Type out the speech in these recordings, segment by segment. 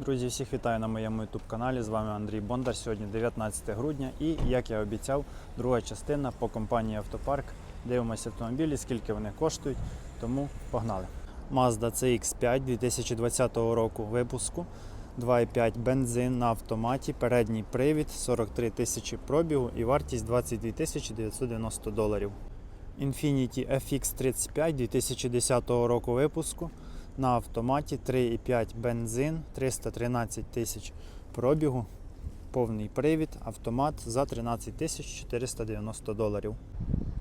Друзі, всіх вітаю на моєму YouTube каналі. З вами Андрій Бондар. Сьогодні 19 грудня і, як я обіцяв, друга частина по компанії Автопарк. Дивимося автомобілі, скільки вони коштують, тому погнали. Mazda CX5 2020 року випуску. 2,5 бензин на автоматі, передній привід, 43 тисячі пробігу і вартість 22 тисячі 990 доларів. Infiniti FX35 2010 року випуску на автоматі 3,5 бензин, 313 тисяч пробігу, повний привід, автомат за 13 тисяч 490 доларів.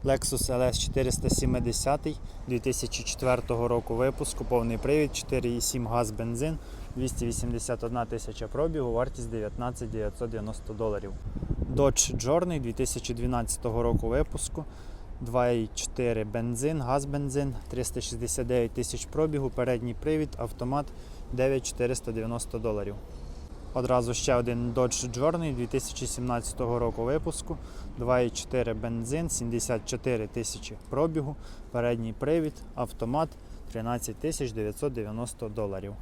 Lexus LS 470 2004 року випуску, повний привід, 4,7 газ бензин, 281 тисяча пробігу, вартість 19 990 доларів. Dodge Journey 2012 року випуску, 2,4 бензин, газ бензин, 369 тисяч пробігу, передній привід, автомат 9490 доларів. Одразу ще один Dodge Journey 2017 року випуску, 2,4 бензин, 74 тисячі пробігу, передній привід, автомат 13 990 доларів.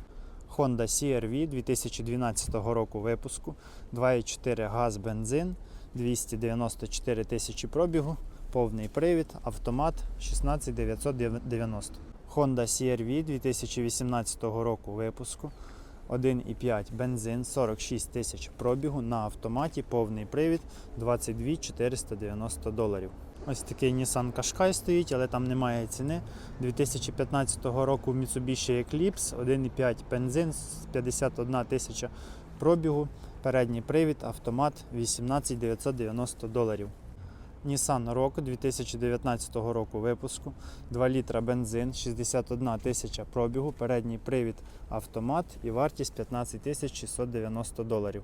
Honda CR-V 2012 року випуску, 2,4 газ бензин, 294 тисячі пробігу, повний привід, автомат 16990. Honda CR-V 2018 року випуску, 1,5 бензин, 46 тисяч пробігу на автоматі, повний привід 22 490 доларів. Ось такий Nissan Qashqai стоїть, але там немає ціни. 2015 року Mitsubishi Eclipse, 1,5 бензин, 51 тисяча пробігу, передній привід, автомат 18 990 доларів. Nissan Rogue 2019 року випуску, 2 літра бензин, 61 тисяча пробігу, передній привід, автомат і вартість 15 690 доларів.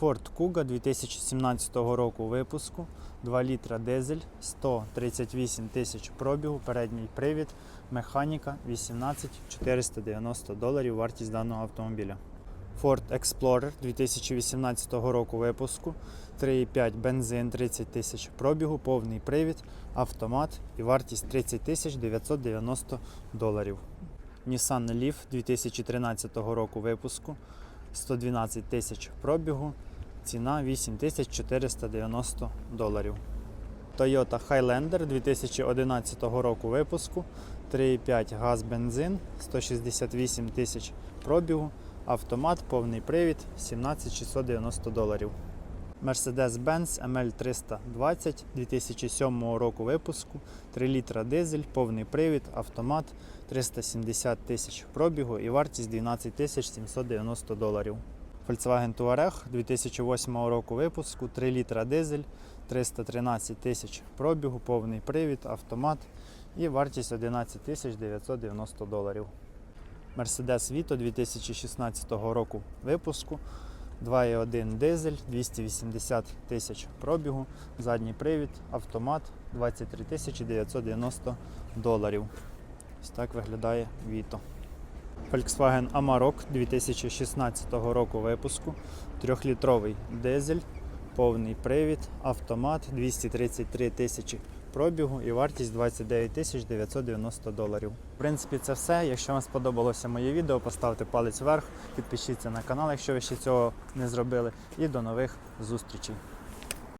Ford Kuga 2017 року випуску, 2 літра дизель, 138 тисяч пробігу, передній привід, механіка 18 490 доларів вартість даного автомобіля. Ford Explorer 2018 року випуску, 3,5 бензин, 30 тисяч пробігу, повний привід, автомат і вартість 30 тисяч 990 доларів. Nissan Leaf 2013 року випуску, 112 тисяч пробігу, ціна 8490 доларів. Toyota Highlander 2011 року випуску, 3,5 газ бензин, 168 тисяч пробігу, автомат, повний привід, 17690 доларів. Mercedes-Benz ML320 2007 року випуску, 3 літра дизель, повний привід, автомат, 370 тисяч пробігу і вартість 12 тисяч 790 доларів. Volkswagen Touareg 2008 року випуску, 3 літра дизель, 313 тисяч пробігу, повний привід, автомат і вартість 11 тисяч 990 доларів. Mercedes Vito 2016 року випуску, 2,1 дизель, 280 тисяч пробігу, задній привід, автомат 23 тисячі 990 доларів. Ось так виглядає Vito. Volkswagen Amarok 2016 року випуску, 3-літровий дизель, повний привід, автомат 233 тисячі пробігу і вартість 29 тисяч 990 доларів. В принципі, це все. Якщо вам сподобалося моє відео, поставте палець вверх, підпишіться на канал, якщо ви ще цього не зробили. І до нових зустрічей.